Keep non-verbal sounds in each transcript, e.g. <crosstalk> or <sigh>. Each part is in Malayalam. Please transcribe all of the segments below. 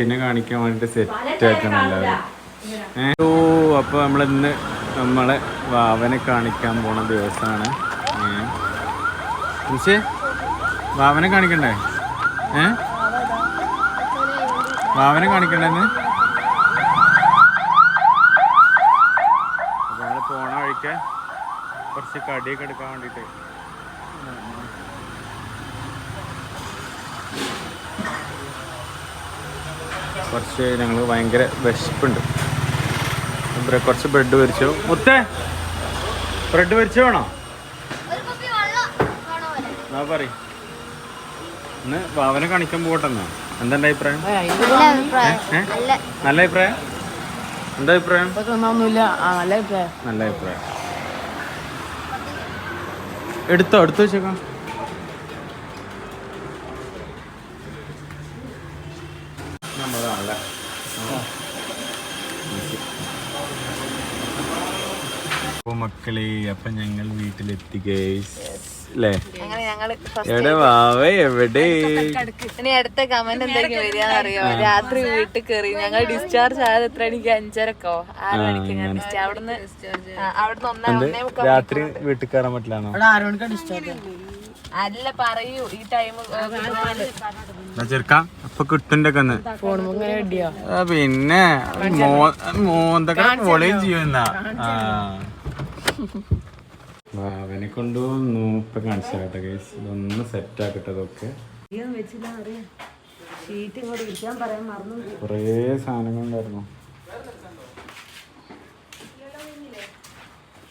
കുട്ടീനെ കാണിക്കാൻ വേണ്ടിട്ട് സെറ്റ് ആക്കണം എല്ലാവരും ഏ? ഓ അപ്പൊ നമ്മളിന്ന് നമ്മളെ വാവനെ കാണിക്കാൻ പോണ ദിവസമാണ് ഏ. വാവനെ കാണിക്കണ്ടേ? ഏ? വാവനെ കാണിക്കണ്ടെന്ന് അപ്പൊ നമ്മൾ പോണ വഴിക്ക് കുറച്ച് കടിയൊക്കെ എടുക്കാൻ വേണ്ടിട്ട്. കുറച്ച് ഞങ്ങൾ ഭയങ്കര വിശപ്പുണ്ട്. കുറച്ച് ബ്രെഡ് പൊരിച്ചു? മുത്തേ ബ്രെഡ് പൊരിച്ചു വേണോ? എന്നാ പറ ഇന്ന് വാവനെ കാണിക്കാൻ പോകട്ടെന്നാ. എന്താ അഭിപ്രായം? നല്ല അഭിപ്രായം. നല്ല നല്ല അഭിപ്രായം? എന്താ അഭിപ്രായം. നല്ല അഭിപ്രായം. എടുത്തോ എടുത്തു വെച്ചേക്കാം നമ്മളാണല്ലേ അപ്പൊ മക്കളെ അപ്പൊ ഞങ്ങൾ വീട്ടിലെത്തി ഗേസ് അല്ലേ എവിടെ വാവ? എവിടെ? ഇനി അടുത്ത കമന്റ് എന്തെങ്കിലും വരികയെന്ന് അറിയോ? രാത്രി വീട്ടിൽ കയറി ഞങ്ങൾ ഡിസ്ചാർജ് ആയത് എത്ര? മണിക്ക് അഞ്ചരക്കോ. ആറ് മണിക്ക് ഞാൻ ഡിസ്ചാർജ് അവിടുന്ന് ആ, അവിടുന്ന് ഒന്നേ ഒന്നേ മുക്കാൽ രാത്രി വീട്ടിൽ കയറാൻ പറ്റില്ലാണോ അല്ല പറയൂ. ഈ ടൈം ചെറുക്കാം അപ്പൊ ഇങ്ങനെ പിന്നെ മോ- മോന്തൊക്കെ പൊളിയും ചെയ്യുന്ന അവനെ കൊണ്ടുവന്നു ഇപ്പൊ കാണിച്ചു കേട്ടോ കേസ് ഇതൊന്ന് സെറ്റ് ആക്കട്ടെ ഇതൊക്കെ കൊറേ സാധനങ്ങളുണ്ടായിരുന്നു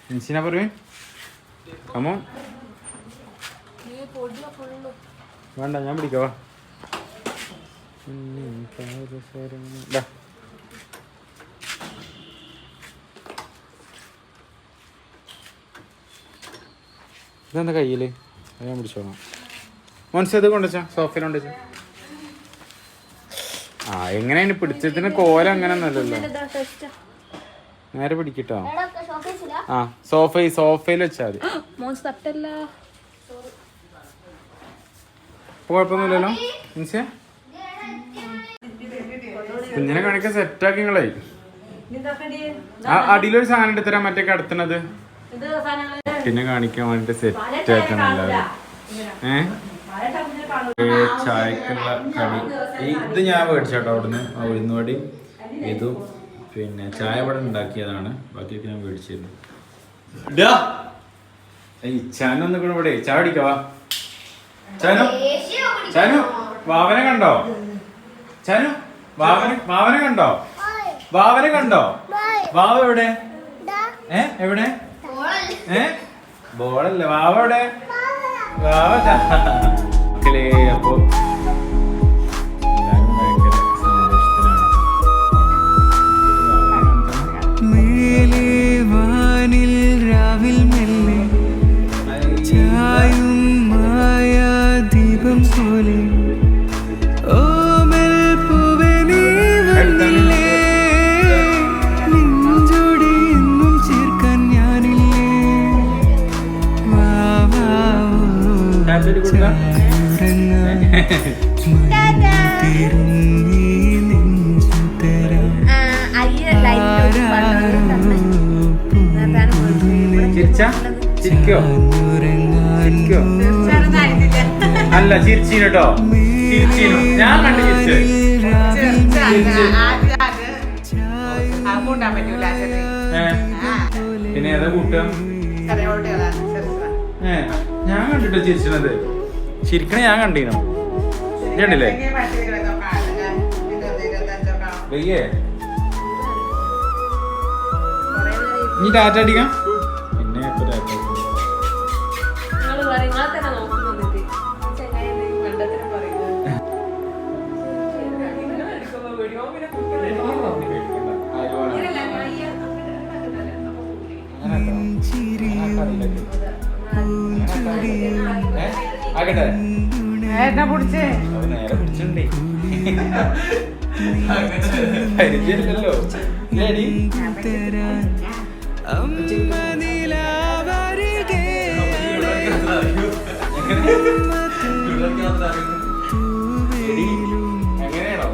ഇൻസിനാ പറയേ കമോ വേണ്ട ഞാൻ പിടിക്കവാ ഇതെന്താ കയ്യിൽ അത് ഞാൻ പിടിച്ചോളാം. മനസ്സിലത് കൊണ്ടുവച്ചാ സോഫയിൽ കൊണ്ടുവച്ചാ ആ എങ്ങനെയാണ് പിടിച്ചതിന് കോല അങ്ങനെ ഒന്നല്ലല്ലോ നേരെ പിടിക്കട്ടോ? ആ സോഫ സോഫയിൽ വെച്ചാൽ കുഴപ്പമൊന്നുമില്ലല്ലോ? മീൻസ്? കുഞ്ഞിനെ കാണിക്കാൻ സെറ്റാക്കി നിങ്ങളെ. ആ അടിയിലൊരു സാധനം എടുത്തരാൻ മറ്റേ കടത്തണത് കുട്ടീനെ കാണിക്കാൻ വേണ്ടിട്ട് സെറ്റ് ആക്കണം എല്ലാവരും. ചായക്കുള്ള കടി. ഇത് ഞാൻ മേടിച്ചോട്ടോ അവിടുന്ന് ആ ഉഴുന്നുവടി. ഇതും പിന്നെ ചായ ഇവിടെ ഉണ്ടാക്കിയതാണ്. ബാക്കിയൊക്കെ ഞാൻ മേടിച്ചിരുന്നു. ചാനൊന്നും കൂടെ ഇവിടെ ചായ പിടിക്കവാ ചാനു. ചാനു വാവനെ കണ്ടോ? ചാനു വാവനെ വാവനെ കണ്ടോ? വാവനെ കണ്ടോ? വാവ എവിടെ? ഏ എവിടെ? ഏ? ബോളല്ലേ? വാവ എവിടെ? വാവ. <laughs> അപ്പൊ ചിരിക്കോ? ചിരിക്കോ? അല്ല ചിരിച്ചീന് കേട്ടോ ചിരിച്ചീനു? ഞാൻ കണ്ടു ചിരിച്ചു. പിന്നെ ഏതാ കൂട്ടുക? ഏ ഞാൻ കണ്ടിട്ടോ ചിരിച്ചത്? ചിരിക്കണ ഞാൻ കണ്ടീനു? കണ്ടില്ലേ വെയ്യേ. നീ ടാറ്റ അടിക്കാം. പിന്നെ ഇപ്പൊ ടാറ്റ അടിക്കാം. നിങ്ങൾ പറയും നിങ്ങളെ തന്നെ നോക്കുന്നുണ്ട് ചെങ്ങായി കണ്ടത്തിനും പറയുന്നത് ഏ? ആകട്ടെ അത് നേരെ പിടിച്ചിട്ടുണ്ടേ പരിചയമില്ലല്ലോ എങ്ങനെയാണോ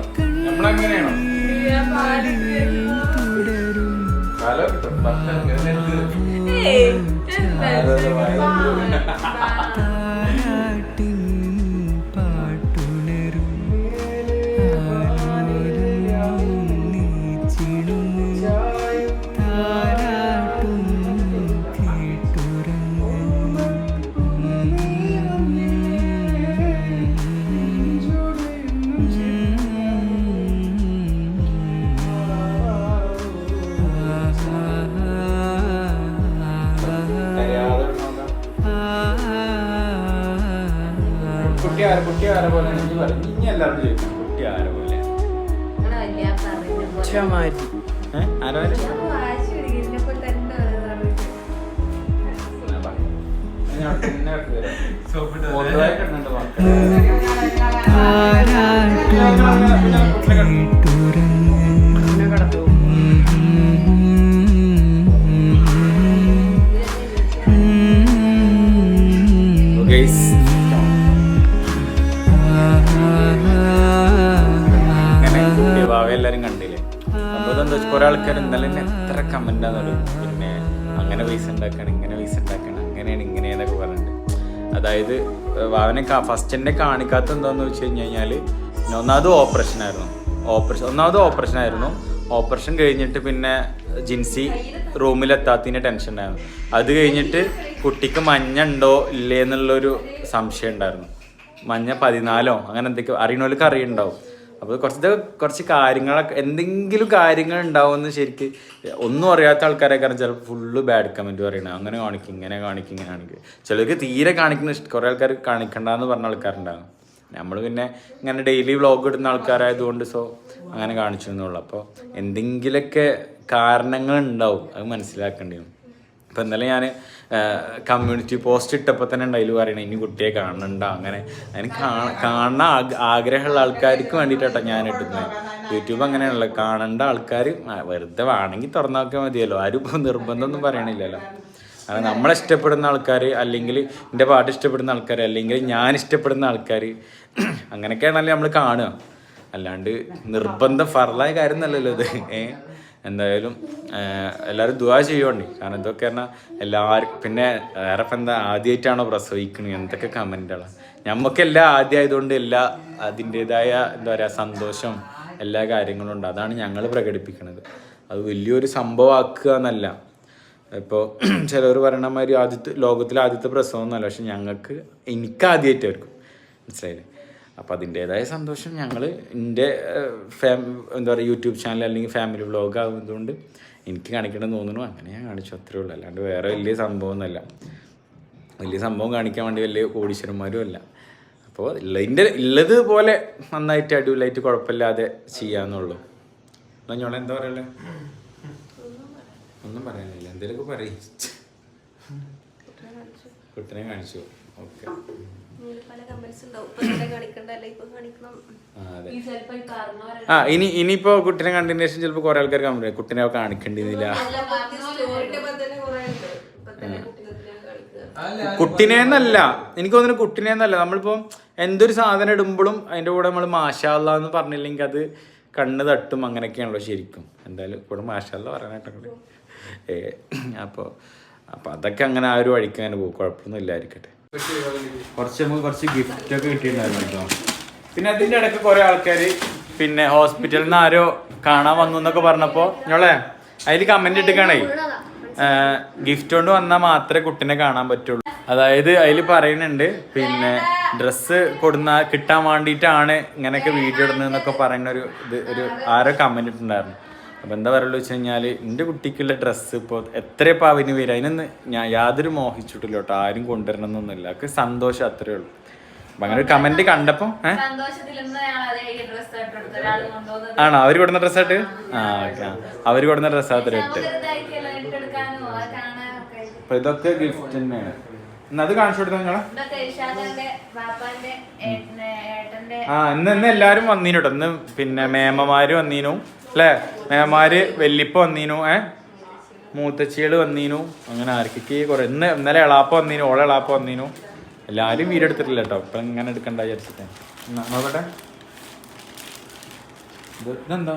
ആരെ കുട്ടി ആരെ പോലെ ഇനി പറയും ഇനി എല്ലാവരും ചോദിക്കും കുട്ടി ആരെ പോലെ? ആരെ പിന്നെ അടുത്ത് ആൾക്കാർ ഇന്നലെ തന്നെ എത്ര കമന്റ് ആണെന്നറിയും പിന്നെ അങ്ങനെ പൈസ ഉണ്ടാക്കണം ഇങ്ങനെ പൈസ ഉണ്ടാക്കണം അങ്ങനെയാണ് ഇങ്ങനെയെന്നൊക്കെ പറഞ്ഞിട്ട്. അതായത് വാവനെ ഫസ്റ്റ് എന്നെ കാണിക്കാത്ത എന്താന്ന് വെച്ച് കഴിഞ്ഞ് കഴിഞ്ഞാൽ പിന്നെ ഒന്നാമത് ഓപ്പറേഷൻ ആയിരുന്നു. ഓപ്പറേഷൻ ഒന്നാമത് ഓപ്പറേഷൻ ആയിരുന്നു. ഓപ്പറേഷൻ കഴിഞ്ഞിട്ട് പിന്നെ ജിൻസി റൂമിലെത്താത്തതിന്റെ ടെൻഷൻ ഉണ്ടായിരുന്നു. അത് കഴിഞ്ഞിട്ട് കുട്ടിക്ക് മഞ്ഞ ഉണ്ടോ ഇല്ലേ എന്നുള്ളൊരു സംശയം ഉണ്ടായിരുന്നു. മഞ്ഞ പതിനാലോ അങ്ങനെ എന്തൊക്കെയോ അറിയണവർക്ക് അറിയുണ്ടാവും. അപ്പോൾ കുറച്ച് കുറച്ച് കാര്യങ്ങളൊക്കെ എന്തെങ്കിലും കാര്യങ്ങൾ ഉണ്ടാവുമെന്ന് ശരിക്ക് ഒന്നും അറിയാത്ത ആൾക്കാരെ കാരണം ചിലപ്പോൾ ഫുള്ള് ബാഡ് കമന്റ് പറയണം. അങ്ങനെ കാണിക്കും ഇങ്ങനെ കാണിക്കും ഇങ്ങനെ കാണിക്കും. ചിലർക്ക് തീരെ കാണിക്കുന്ന ഇഷ്ടം കുറേ ആൾക്കാർ കാണിക്കണ്ടെന്ന് പറഞ്ഞ ആൾക്കാരുണ്ടാകും. നമ്മൾ പിന്നെ ഇങ്ങനെ ഡെയിലി വ്ളോഗ് ഇടുന്ന ആൾക്കാരായതുകൊണ്ട് സോ അങ്ങനെ കാണിച്ചു എന്നുള്ളൂ. അപ്പോൾ എന്തെങ്കിലുമൊക്കെ കാരണങ്ങൾ ഉണ്ടാവും അത് മനസ്സിലാക്കേണ്ടി വരും. ഇപ്പം ഇന്നലെ ഞാൻ കമ്മ്യൂണിറ്റി പോസ്റ്റ് ഇട്ടപ്പോൾ തന്നെ ഉണ്ടായി പറയണേ ഇനി കുട്ടിയെ കാണണ്ട അങ്ങനെ. അതിന് കാണുന്ന ആഗ്രഹമുള്ള ആൾക്കാർക്ക് വേണ്ടിയിട്ടാട്ടോ ഞാൻ ഇട്ടുന്നത് യൂട്യൂബ് അങ്ങനെയാണല്ലോ കാണേണ്ട ആൾക്കാർ വെറുതെ വേണമെങ്കിൽ തുറന്നാക്കിയാൽ മതിയല്ലോ. ആരും ഇപ്പോൾ നിർബന്ധമൊന്നും പറയണില്ലല്ലോ. അത് നമ്മളെ ഇഷ്ടപ്പെടുന്ന ആൾക്കാർ അല്ലെങ്കിൽ എന്റെ പാട്ട് ഇഷ്ടപ്പെടുന്ന ആൾക്കാർ അല്ലെങ്കിൽ ഞാൻ ഇഷ്ടപ്പെടുന്ന ആൾക്കാർ അങ്ങനെയൊക്കെയാണല്ലോ നമ്മൾ കാണുക. അല്ലാണ്ട് നിർബന്ധം ഫറലായ കാര്യം എന്നല്ലല്ലോ ഇത്. ഏ? എന്തായാലും എല്ലാവരും ദുവാ ചെയ്യുകയുണ്ട് കാരണം എന്തൊക്കെ പറഞ്ഞാൽ എല്ലാവർക്കും പിന്നെ വേറെ ഇപ്പം എന്താ ആദ്യമായിട്ടാണോ പ്രസവിക്കുന്നത് എന്തൊക്കെ കമന്റുകളാണ് നമുക്കെല്ലാം ആദ്യമായതുകൊണ്ട് എല്ലാ അതിന്റെതായ എന്താ പറയുക സന്തോഷം എല്ലാ കാര്യങ്ങളും ഉണ്ട്. അതാണ് ഞങ്ങൾ പ്രകടിപ്പിക്കുന്നത് അത് വലിയൊരു സംഭവമാക്കുക എന്നല്ല. ഇപ്പോൾ <clears throat> ചിലർ പറയണ മാതിരി ആദ്യത്തെ ലോകത്തിലെ ആദ്യത്തെ പ്രസവം എന്നല്ല പക്ഷെ ഞങ്ങൾക്ക് എനിക്ക് ആദ്യമായിട്ടായിരിക്കും മനസ്സിലായില്ലേ? അപ്പോൾ അതിന്റേതായ സന്തോഷം ഞങ്ങൾ എന്റെ ഫാം എന്താ പറയുക യൂട്യൂബ് ചാനൽ അല്ലെങ്കിൽ ഫാമിലി വ്ളോഗ് ആകുന്നതുകൊണ്ട് എനിക്ക് കാണിക്കണമെന്ന് തോന്നുന്നു. അങ്ങനെ ഞാൻ കാണിച്ചു അത്രേ ഉള്ളൂ. അല്ലാണ്ട് വേറെ വലിയ സംഭവമൊന്നുമല്ല. വലിയ സംഭവം കാണിക്കാൻ വേണ്ടി വലിയ കോടീശ്വരന്മാരും അല്ല. അപ്പോൾ ഉള്ളതിന്റെ ഉള്ളത് പോലെ നന്നായിട്ട് അടിപൊളിയായിട്ട് കുഴപ്പമില്ലാതെ ചെയ്യാന്നുള്ളൂ. എന്നാ ഞോളെ എന്താ പറയല്ലേ ഒന്നും പറയാനില്ല. എന്തെങ്കിലുമൊക്കെ പറയും. കുട്ടനെ കാണിച്ചു. ഓക്കെ. ചിലപ്പോ ആ ഇനി ഇനിയിപ്പോ കുട്ടിനെ കണ്ടതിന് ശേഷം ചിലപ്പോൾ കുറെ ആൾക്കാർ കമന്റ് കുട്ടിനെ കാണിക്കേണ്ടിയിരുന്നില്ല സ്റ്റോറിന്റെ തന്നെ കുറെ ഉണ്ട് ഇപ്പൊ തന്നെ കുട്ടികളെ കാണിക്കുക. കുട്ടിനെ എന്നല്ല എനിക്ക് തോന്നുന്നു കുട്ടിനെ എന്നല്ല നമ്മളിപ്പോ എന്തൊരു സാധനം ഇടുമ്പോഴും അതിന്റെ കൂടെ നമ്മൾ മാഷാല്ല എന്ന് പറഞ്ഞില്ലെങ്കിൽ അത് കണ്ണ് തട്ടും അങ്ങനെയൊക്കെയാണല്ലോ ശരിക്കും. എന്തായാലും കൂടെ മാഷാല്ല പറയാനായിട്ടുണ്ട് ഏ അപ്പോൾ അപ്പോൾ അതൊക്കെ അങ്ങനെ ആ ഒരു വഴിക്ക് അങ്ങനെ പോകും. കുഴപ്പമൊന്നും ഇല്ലായിരിക്കട്ടെ കുറച്ച് നമുക്ക് കുറച്ച് ഗിഫ്റ്റ് ഒക്കെ കിട്ടിയിട്ടുണ്ടായിരുന്നു കേട്ടോ. പിന്നെ അതിന്റെ ഇടയ്ക്ക് കുറേ ആൾക്കാർ പിന്നെ ഹോസ്പിറ്റലിൽ നിന്ന് ആരോ കാണാൻ വന്നു എന്നൊക്കെ പറഞ്ഞപ്പോൾ ഞങ്ങളെ അതിൽ കമന്റ് ഇട്ടിക്കാണേ. ഗിഫ്റ്റ് കൊണ്ട് വന്നാൽ മാത്രമേ കുട്ടിനെ കാണാൻ പറ്റുള്ളൂ. അതായത് അതിൽ പറയുന്നുണ്ട് പിന്നെ ഡ്രസ്സ് കൊടുന്ന കിട്ടാൻ വേണ്ടിയിട്ടാണ് ഇങ്ങനെയൊക്കെ വീഡിയോ ഇടുന്നതെന്നൊക്കെ പറയുന്ന ഒരു ഇത് ഒരു ആരോ കമന്റ് ഇട്ടുണ്ടായിരുന്നു അപ്പോൾ എന്താ പറയുള്ളൂ വെച്ച് കഴിഞ്ഞാൽ എന്റെ കുട്ടിക്കുള്ള ഡ്രസ്സ് ഇപ്പോൾ എത്ര ഇപ്പോൾ അവന് വരും അതിനൊന്ന് ഞാൻ യാതൊരു മോഹിച്ചിട്ടില്ല കേട്ടോ. ആരും കൊണ്ടുവരണം എന്നൊന്നുമില്ല. ഒക്കെ സന്തോഷം അത്രയേ ഉള്ളൂ. അപ്പം അങ്ങനെ ഒരു കമന്റ് കണ്ടപ്പോൾ ആണോ? അവർ കൊടുന്ന ഡ്രസ്സായിട്ട് ആ ഓക്കെ. അവർ കൊടുന്ന ഡ്രസ്സ് അത്ര ഇട്ട്. അപ്പം ഇതൊക്കെ ഗിഫ്റ്റ് തന്നെയാണ്. അത് കാണിച്ചു കൊടുത്ത നിങ്ങളെ? ആ ഇന്ന് ഇന്ന് എല്ലാരും വന്നീനു കേട്ടോ ഇന്ന് പിന്നെ മേമമാര് വന്നീനു. അല്ലേ മേമാര് വെല്ലിപ്പ വന്നീനു ഏ? മൂത്തച്ചികൾ വന്നീനു. അങ്ങനെ ആർക്കൊക്കെ കുറെ ഇന്ന് ഇന്നലെ എളാപ്പ വന്നീനു ഓളെ എളാപ്പ വന്നീനു. എല്ലാവരും വീടെടുത്തിട്ടില്ല എടുത്തിട്ടില്ല കേട്ടോ ഇപ്പം ഇങ്ങനെ എടുക്കണ്ട വിചാരിച്ചിട്ട്. നോക്കട്ടെ. ഇത് ഇതെന്താ?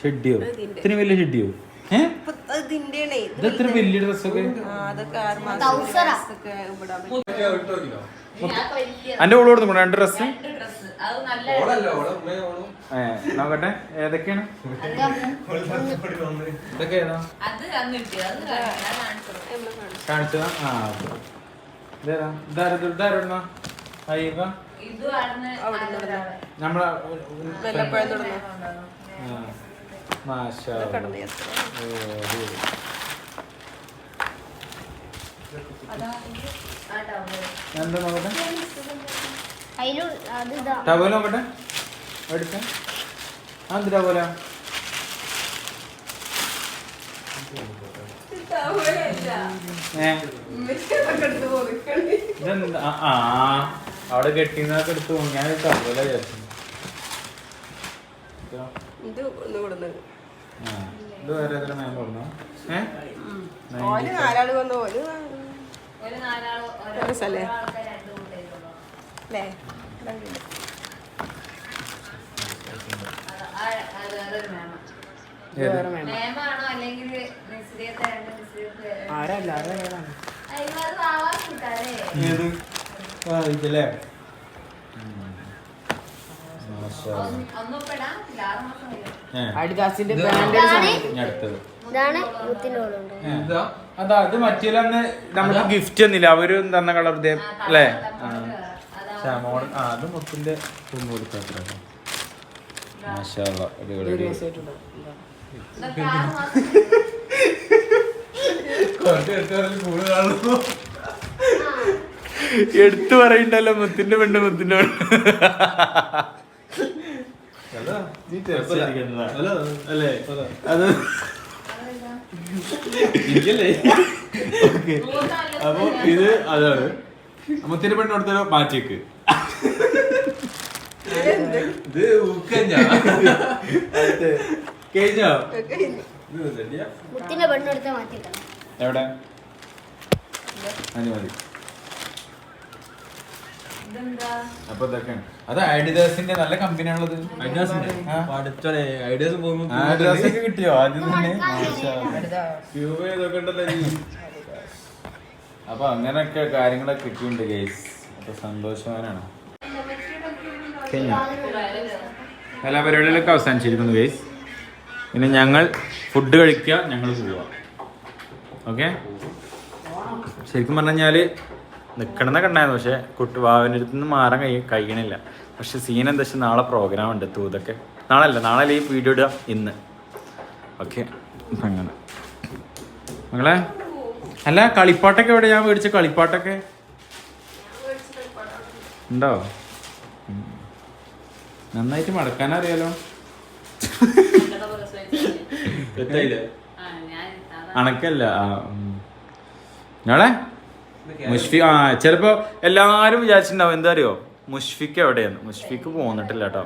ഷെഡിയോ? ഇത്രയും വലിയ ഷെഡിയോ? ഏ? ഇതിന്റെയാണേ. ഇത് എത്ര വലിയ ഡ്രസ്സൊക്കെ? എന്റെ ഓൾ കൊടുത്തു രണ്ട് ഡ്രസ് അത് നല്ല നോക്കട്ടെ. ഏതൊക്കെയാണ്? ഇതൊക്കെ ഏതാ? കാണിച്ചതാ. ആ. ഇതേതാ? ഇതാരത് ഇതാരെടുന്ന? അയ്യപ്പ? നമ്മളെ ടവൽ നോക്കട്ടെ? എടുക്ക. ആ എന്ത് ടവല? അവിടെ കെട്ടിന്നൊക്കെ എടുത്തു ഞാൻ ടവല വിചാരിച്ചു ഇതോ? ഒന്ന് കൊടുന്നത്. ആ, ഇത് വേറെ പറഞ്ഞോ ഓന് നാലാൾ വന്നു. ഓന് അല്ലേ? ആരല്ല അയ്യോ അത് ആവാൻ കിട്ടാല്ലേ ഏത് ആ ഇതല്ലേ മാഷാ അല്ലാ. ഒന്നൊപ്പിടാം ആറ് മാസം കഴിയും ഏ, അഡിദാസിന്റെ അടുത്തത്. അതാ നമുക്ക് ഗിഫ്റ്റ് തന്നില്ല. അവർ തന്ന കളർ അല്ലേ? ആ. അത് മുത്തിന്റെ മാഷാ അടിപൊളി, എടുത്തു പറയണ്ടല്ലോ മുത്തിന്റെ പെണ്ണ് മുത്തിന്റെ പെണ്ണ്. അല്ലേ അത് ഓക്കേ. അപ്പൊ ഇത് അതാണ്. മുത്തിന്റെ പെണ്ണ് കൊടുത്തല്ലോ മാറ്റിക്ക് ഇത് കഴിഞ്ഞോ? എവിടെ? മതി ഇതെന്താ അപ്പൊ ഇതൊക്കെയാണ്. അത് ആഡിദാസിന്റെ നല്ല കമ്പനിയാണുള്ളത്. ഐഡിയാസ് കിട്ടിയോ? ആദ്യം തന്നെ? ക്യൂബ് ഇതൊക്കെ ഉണ്ടല്ലോ. അപ്പൊ അങ്ങനെയൊക്കെ കാര്യങ്ങളൊക്കെ കിട്ടിയിട്ടുണ്ട് ഗൈസ് അപ്പൊ സന്തോഷവാനാണ്? എല്ലാ പരിപാടികളൊക്കെ അവസാനിച്ചിരിക്കുന്നു ഗൈസ് പിന്നെ ഞങ്ങൾ ഫുഡ് കഴിക്കുക ഞങ്ങൾ പോവുക ഓക്കെ ശരിക്കും പറഞ്ഞു കഴിഞ്ഞാൽ നിക്കണമെന്നൊക്കെ ഉണ്ടായിരുന്നു. പക്ഷേ കുട്ടി വാവിന്റെ അടുത്ത് നിന്ന് മാറാൻ കഴി കഴിയണില്ല. പക്ഷെ സീൻ എന്താ വെച്ചാൽ നാളെ പ്രോഗ്രാം ഉണ്ട്. തൂതൊക്കെ നാളെ അല്ല നാളെ ഈ വീഡിയോ ഇടുക? ഇന്ന്. ഓക്കെ അങ്ങനെ. മകളെ അല്ല കളിപ്പാട്ടൊക്കെ എവിടെ? ഞാൻ മേടിച്ച കളിപ്പാട്ടൊക്കെ. ഉണ്ടോ? നന്നായിട്ട് മടക്കാൻ അറിയാലോ. അണക്കല്ല. ഞങ്ങളെ മുഷ്ഫി ആ ചിലപ്പോ എല്ലാരും വിചാരിച്ചിട്ടുണ്ടാവും. എന്താ അറിയോ മുഷ്ഫിക്ക് എവിടെയാണ്? മുഷ്ഫിക്ക് പോന്നിട്ടില്ല കേട്ടോ.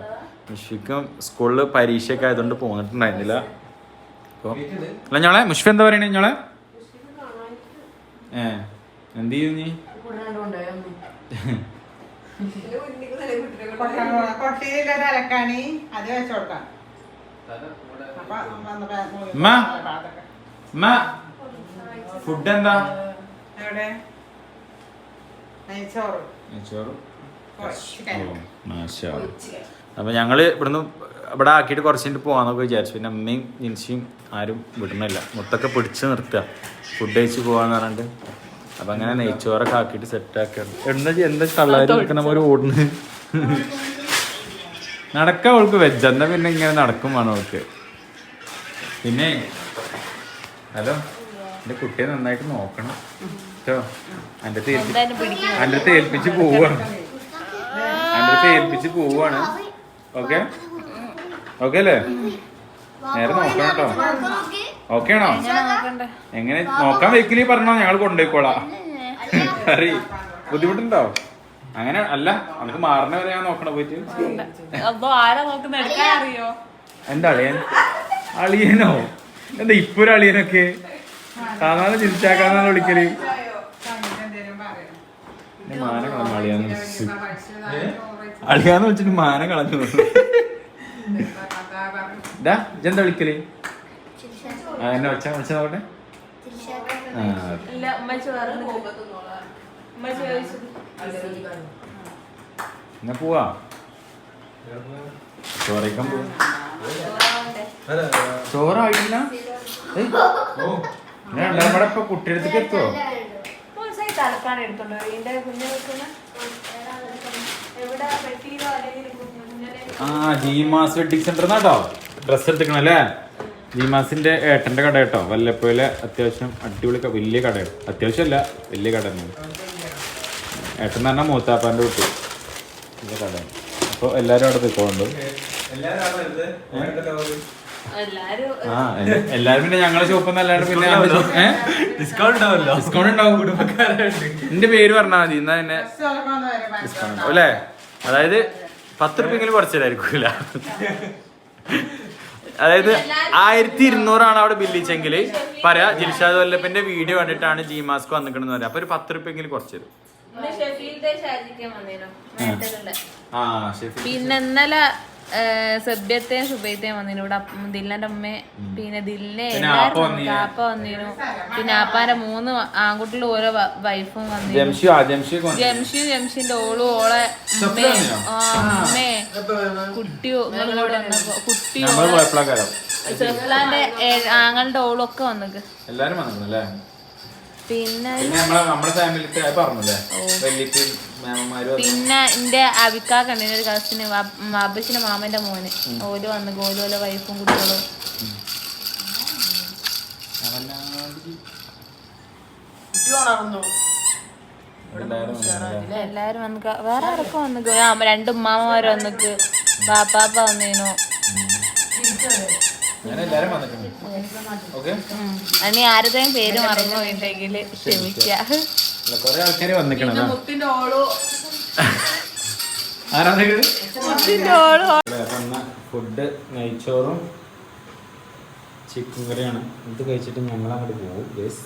മുഷ്ഫിക്ക് സ്കൂളിൽ പരീക്ഷയൊക്കെ ആയതുകൊണ്ട് പോന്നിട്ടുണ്ടായിരുന്നില്ല. അപ്പൊ അല്ല ഞങ്ങളെ മുഷ്ഫി എന്താ പറയണേ ഞങ്ങളെ? ഏ എന്ത് ചെയ്യും നീ? ഫുഡ് എന്താ? എവിടെ? അപ്പൊ ഞങ്ങൾ ഇവിടുന്ന് ഇവിടെ ആക്കിയിട്ട് കുറച്ച് കഴിഞ്ഞിട്ട് പോവാന്നൊക്കെ വിചാരിച്ചു. പിന്നെ അമ്മയും ജിൻസിയും ആരും വിടണില്ല മുത്തൊക്കെ പിടിച്ച് നിർത്തുക. ഫുഡ് കഴിച്ച് പോവാന്ന് പറഞ്ഞിട്ട്. അപ്പൊ അങ്ങനെ നെയ്ച്ചോറൊക്കെ ആക്കിയിട്ട് സെറ്റ് ആക്കിയാണ്. എന്താ എന്താ കള്ളാരി പോലെ ഓടുന്നു? നടക്കാൻ അവൾക്ക് വെജ് എന്താ പിന്നെ ഇങ്ങനെ നടക്കും വേണം അവൾക്ക്. പിന്നെ ഹലോ എന്റെ കുട്ടിയെ നന്നായിട്ട് നോക്കണം. കേട്ടോ എന്റെ എന്റെ ഏൽപ്പിച്ച് പോവാണ്. എന്റെ ഏൽപ്പിച്ച് പോവാണ്. ഓക്കെ? ഓക്കെ അല്ലേ? നേരെ നോക്കണം കേട്ടോ. ഓക്കെ ആണോ? എങ്ങനെ? നോക്കാൻ വെക്കില്ലേ പറഞ്ഞോ ഞങ്ങൾ കൊണ്ടുപോയിക്കോളാം അറി ബുദ്ധിമുട്ടുണ്ടോ? അങ്ങനെ അല്ല നമുക്ക് മാറണ വരെ ഞാൻ നോക്കണ പോയിട്ട്. എന്താ അളിയൻ? അളിയനോ? എന്താ ഇപ്പൊരു അളിയനൊക്കെ? സാധാരണ ചിരിച്ചാക്കാന്നാണ് വിളിക്കൽ? മാനം കളഞ്ഞു അളിയാന്ന് വെച്ചിട്ട് മാന കളഞ്ഞു. ഡാ ഇതെന്താ വിളിക്കൽ? ആ എന്നെ വെച്ചാ വിളിച്ചാ നോക്കട്ടെ? എന്നാ പോവാ? ചോറയ്ക്കാൻ പോവാ. ചോറായിട്ടില്ല? ഞാൻ ഇപ്പൊ കുട്ടിയെടുത്തേക്ക് എത്തുവോ? എടുത്തോണ്ട് പോയി. ഇതിന്റെ കുഞ്ഞു വെക്കുന്ന എവിടെ പെട്ടിയിലോ അല്ലെങ്കിൽ കുഞ്ഞ് കുഞ്ഞിനെ ആ ജീമാസ് വെഡിങ് സെന്റർ എന്നാട്ടോ ഡ്രസ് എടുത്തിക്കണം അല്ലേ? ജീമാസിന്റെ ഏട്ടന്റെ കട കേട്ടോ. വല്ലപ്പോയിലെ അത്യാവശ്യം അടിപൊളി വലിയ കടയാണ് അത്യാവശ്യമല്ല വലിയ കട തന്നെയാണ് ഏട്ടൻ എന്ന് പറഞ്ഞാൽ മൂത്താപ്പാന്റെ കുട്ടി. കടയാണ്. അപ്പോൾ എല്ലാവരും അവിടെ നിൽക്കുന്നുണ്ട്. എല്ലാരും ആ എല്ലാരും പിന്നെ ഞങ്ങളെ ഷോപ്പിൽ നിന്ന് അല്ലാണ്ട് പിന്നെ ഡിസ്കൗണ്ട് ഉണ്ടാവല്ലോ. ഡിസ്കൗണ്ട് ഉണ്ടാവും. എന്റെ പേര് പറഞ്ഞാൽ മതി. എന്നാ തന്നെ. ഡിസ്കൗണ്ട് അല്ലേ? അതായത് പത്ത് റുപ്യെങ്കിലും കുറച്ചില്ലായിരിക്കൂല അതായത് ആയിരത്തി ഇരുന്നൂറാണ് അവിടെ ബില്ലിച്ചെങ്കിൽ പറയാ ജിൽഷാദ് വല്ലപ്പന്റെ വീഡിയോ കണ്ടിട്ടാണ് ജി മാസ്ക് വന്നിക്കണെന്ന് പറയാം. അപ്പൊ ഒരു പത്ത് റുപ്യെങ്കിലും പിന്നെ ഇന്ന് സഭ്യത്തെയും സുബൈത്തെയും വന്നിരുന്നു ഇവിടെ അപ്പ- ദില്ലന്റെ അമ്മ പിന്നെ ദില്ലെ പിന്നെ ആപ്പ വന്നിരുന്നു. ആപ്പ വന്നിരുന്നു. പിന്നെ ആപ്പാന്റെ മൂന്ന് ആൺകുട്ടികളും ഓരോ വ- വൈഫും വന്നിരുന്നു. ജംഷി ആ ജംഷി ജംഷിയും ജംഷിന്റെ ഓളും ഓളെ സ്വപ്ന അമ്മേ വന്നിനോ? ആ അമ്മേ കുട്ടിയോ നിങ്ങളും വന്നപ്പോ കുട്ടിയോ നമ്മൾ പോയപ്പോഴാക്കാരം സെഫ്ലാന്റെ ഏ- ആങ്ങളുടെ ഓളും ഒക്കെ വന്നിക്ക് എല്ലാരും പിന്നെ പിന്നെ നമ്മളെ നമ്മുടെ പറഞ്ഞു പറഞ്ഞല്ലേ? വലിയ പിന്നെ എന്റെ അവിക്കാക്കുണ്ട് ഒരു കസിന് അബിച്ചിന്റെ മാമന്റെ മോന്. ഓൽ വന്ന് ഓലോലെ വൈഫും കുട്ടികളും. എല്ലാരും വന്ന് വേറെ ആർക്കും വന്ന് ആ രണ്ട് ഉമ്മാമ്മമാര് വന്നിട്ട് ബാപ്പാപ്പ വന്നേനു. അനി ആരുടെയും പേര് മറന്നു പോയിട്ടെങ്കിൽ ക്ഷമിക്ക. കൊറേ ആൾക്കാര് വന്നിക്കണതാ. ഫുഡ് <laughs> നെയ്ച്ചോറും ചിക്കൻ കറിയാണ്. ഇത് കഴിച്ചിട്ട് ഞങ്ങൾ അങ്ങോട്ട് പോകും യെസ്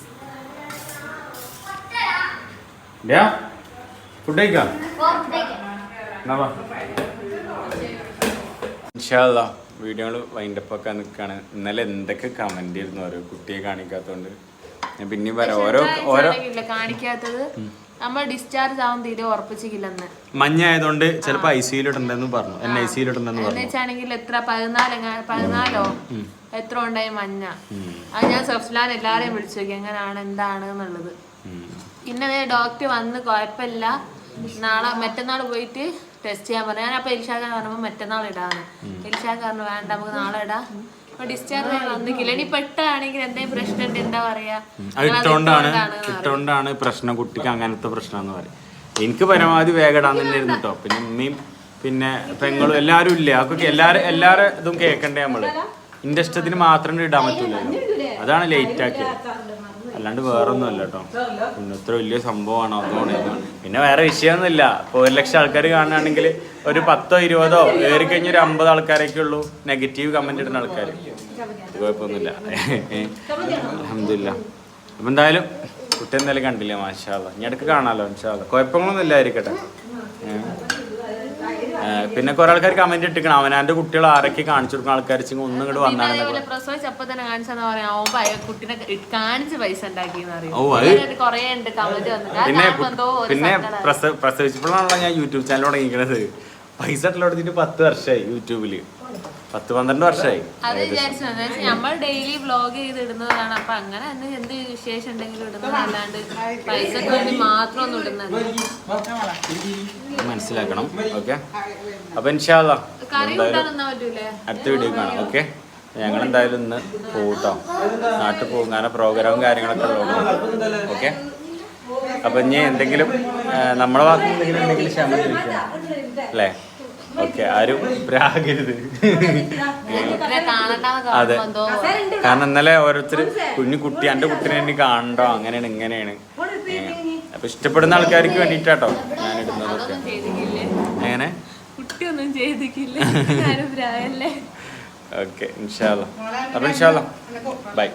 ഫുഡ് കഴിക്കാം? വീഡിയോകൾ വൈൻഡപ്പ് ആക്കാൻ നിൽക്കുകയാണ് ഇന്നലെ എന്തൊക്കെ കമന്റ് ചെയ്തിരുന്നു ഓരോ കുട്ടിയെ കാണിക്കാത്തോണ്ട്. പറയാം. ഓരോ ഓരോ കാണിക്കാത്തത്? നമ്മൾ ഡിസ്ചാർജ് ആവും തീരെ ഉറപ്പിച്ചില്ലെന്ന് മഞ്ഞ ആയതുകൊണ്ട് ചിലപ്പോ ഐ സിയിലിട്ടുണ്ടെന്ന് പറഞ്ഞു എന്നെ ഐ സിയിലിട്ടുണ്ടെന്ന് പറഞ്ഞു. വെച്ചാണെങ്കിൽ എത്ര പതിനാല് പതിനാലോ? എത്ര ഉണ്ടായി മഞ്ഞ? അത് ഞാൻ സഫ്ലാൻ എല്ലാരെയും വിളിച്ചു നോക്കി എങ്ങനെയാണ് എന്താണ് എന്നുള്ളത്. പിന്നെ ഡോക്ടർ വന്ന് കുഴപ്പമില്ല. നാളെ മറ്റന്നാൾ പോയിട്ട് ടെസ്റ്റ് ചെയ്യാൻ പറഞ്ഞു. ഞാൻ അപ്പൊ എലിഷാഖാൻ പറഞ്ഞപ്പോ മറ്റന്നാൾ ഇടാന്ന്. എലിഷാഖ് പറഞ്ഞു വേണ്ട നമുക്ക് നാളെ ഇടാം. ഡിസ്ചാർജ് ആയി വന്നിക്കില്ല ഇനി പെട്ടാണെങ്കിൽ എന്തെങ്കിലും പ്രശ്നം ഉണ്ട് എന്താ പറയാ? ഇട്ടോണ്ടാണ് ഇട്ടോണ്ടാണ് പ്രശ്നം കുട്ടിക്ക് അങ്ങനത്തെ പ്രശ്നം എന്ന് പറയും. എനിക്ക് പരമാവധി വേഗം ഇടാൻ തന്നെ ഇരുന്നു കേട്ടോ പിന്നെ ഉമ്മയും പിന്നെ പെങ്ങളും എല്ലാരും ഇല്ല? അതൊക്കെ എല്ലാരും എല്ലാരും ഇതും കേക്കണ്ടേ നമ്മൾ? ഇന്റെ ഇഷ്ടത്തിന് മാത്രം ഇടാൻ പറ്റൂലല്ലോ. അതാണ് ലേറ്റ് ആക്കിയത്. അല്ലാണ്ട് വേറെ ഒന്നും അല്ല കേട്ടോ പിന്നെ ഇത്ര വലിയ സംഭവമാണ് അതുകൊണ്ട് പിന്നെ വേറെ വിഷയമൊന്നുമില്ല. ഇപ്പോൾ ഒരു ലക്ഷം ആൾക്കാർ കാണുകയാണെങ്കിൽ ഒരു പത്തോ ഇരുപതോ ഏറി കഴിഞ്ഞ ഒരു അമ്പത് ആൾക്കാരൊക്കെ ഉള്ളൂ. നെഗറ്റീവ് കമന്റ് ഇടുന്ന ആൾക്കാർ കുഴപ്പമൊന്നുമില്ല. അലഹമില്ല അപ്പം എന്തായാലും കുട്ടി എന്തായാലും കണ്ടില്ല? മാഷാല്ല ഇനി ഇടയ്ക്ക് കാണാമല്ലോ ഇൻഷാല്ല കുഴപ്പങ്ങളൊന്നും ഇല്ലായിരിക്കട്ടെ. പിന്നെ കുറെ ആൾക്കാർ കമന്റ് ഇട്ടിക്കണം അവനാന്റെ കുട്ടികൾ ആരൊക്കെ കാണിച്ചു കൊടുക്കുന്ന ആൾക്കാർ ഒന്നും ഇങ്ങോട്ട് വന്നാൽ പ്രസവിച്ചപ്പോ തന്നെ കാണിച്ചെന്ന് പറയാം കുട്ടിനെ കാണിച്ച് പൈസ പിന്നെ പിന്നെ പ്രസവിച്ചപ്പോഴാണല്ലോ ഞാൻ യൂട്യൂബ് ചാനൽ തുടങ്ങിക്കണത് പൈസ ഇട്ടുള്ള പത്ത് വർഷമായി യൂട്യൂബിൽ. പത്ത് പന്ത്രണ്ട് വർഷമായി അത് വിചാരിച്ചു. നമ്മൾ ഡെയിലി വ്ലോഗ് ചെയ്ത് ഇടുന്നതാണ് അപ്പൊ അങ്ങനെ എന്ത് വിശേഷം ഉണ്ടെങ്കിലും ഇടുന്നത് അല്ലാണ്ട് പൈസക്ക് വേണ്ടി മാത്രം ഒന്നും ഇടുന്നത് മനസ്സിലാക്കണം. ഓക്കെ? അപ്പൊ ഇൻഷാല്ല അടുത്ത വീഡിയോ കാണാം. ഓക്കെ? ഞങ്ങൾ എന്തായാലും ഇന്ന് പോകട്ടോ നാട്ടിൽ പോകും. കാരണം പ്രോഗ്രാമും കാര്യങ്ങളൊക്കെ ഉള്ളതുകൊണ്ട് ഓക്കെ? അപ്പൊ ഇനി എന്തെങ്കിലും നമ്മളെ ഭാഗത്ത് എന്തെങ്കിലും ഉണ്ടെങ്കിൽ ക്ഷമ ചോദിക്കണം അല്ലേ? ഓക്കെ ആരും പ്രാകരുത് അതെ. കാരണം ഇന്നലെ ഓരോരുത്തർ കുഞ്ഞു കുട്ടി എന്റെ കുട്ടിനെ ഇനി കാണണ്ടോ? അങ്ങനെയാണ് ഇങ്ങനെയാണ്. അപ്പൊ ഇഷ്ടപ്പെടുന്ന ആൾക്കാർക്ക് വേണ്ടിയിട്ടാട്ടോ ഞാൻ ഇടുന്നതൊക്കെ അങ്ങനെ എങ്ങനെ? കുട്ടിയൊന്നും ചെയ്തിക്കില്ലേ <laughs> ആരും പ്രായല്ലേ? ഓക്കെ ഇൻഷാല്ല അപ്പൊ ഇൻഷാല്ല ബൈ.